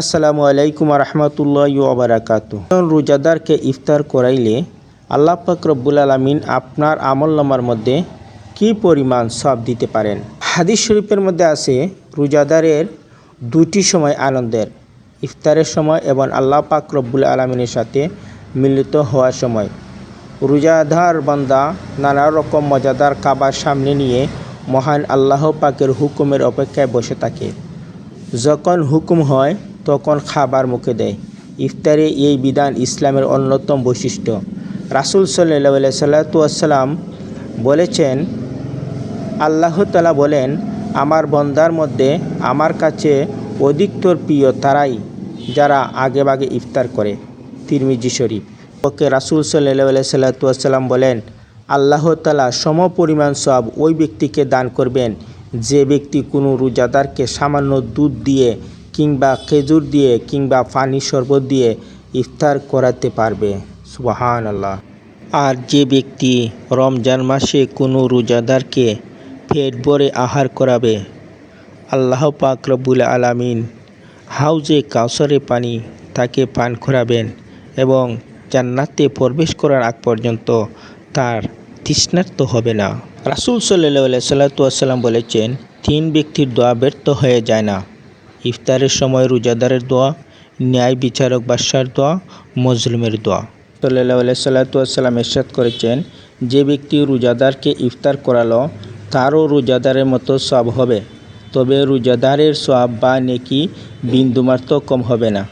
আসসালামু আলাইকুম রহমতুল্লাহ ওবরাকাত রোজাদারকে ইফতার করাইলে আল্লাহ পাক রব্বুল আলমিন আপনার আমল নামার মধ্যে কি পরিমাণ সব দিতে পারেন? হাদিস শরীফের মধ্যে আছে, রোজাদারের দুটি সময় আনন্দের, ইফতারের সময় এবং আল্লাহ পাক রব্বুল আলমিনের সাথে মিলিত হওয়ার সময়। রোজাদার বান্দা নানা রকম মজাদার কাবার সামনে নিয়ে মহান আল্লাহ পাকের হুকুমের অপেক্ষায় বসে থাকে। যখন হুকুম হয় তখন খাবার মুখে দেয়। ইফতারে এই বিধান ইসলামের অন্যতম বৈশিষ্ট্য। রাসুল সাল্লাহ সাল্লাতাম বলেছেন, আল্লাহ তালা বলেন, আমার বন্দার মধ্যে আমার কাছে অধিকতর প্রিয় তারাই যারা আগে বাগে ইফতার করে। তিরমিজি শরীফ। ওকে রাসুল সাল্লাহ সাল্লাতাম বলেন, আল্লাহ তালা সম পরিমাণ সব ওই ব্যক্তিকে দান করবেন যে ব্যক্তি কোনো রোজাদারকে সামান্য দুধ দিয়ে কিংবা খেজুর দিয়ে কিংবা পানি শরবত দিয়ে ইফতার করাতে পারবে। সুবাহান আল্লাহ আর যে ব্যক্তি রমজান মাসে কোনো রোজাদারকে পেট ভরে আহার করাবে, আল্লাহ পাক রব্বুল আলামিন হাউজে কাউসারে পানি তাকে পান করাবেন এবং জান্নাতে প্রবেশ করার আগ পর্যন্ত তার তৃষ্ণার্ত হবে না। রাসুল সাল্লাহ সাল্লাতাম বলেছেন, তিন ব্যক্তির দোয়া ব্যর্থ হয়ে যায় না। ইফতারের সময় রোজাদারের দোয়া, ন্যায় বিচারক বাদশার দোয়া, মজলুমের দোয়া। সাল্লাহ সাল্লাম এরশাদ করেছেন, যে ব্যক্তি রোজাদারকে ইফতার করালো, তারও রোজাদারের মতো সব হবে। তবে রোজাদারের সব বা নেকি বিন্দুমাত্র কম হবে না।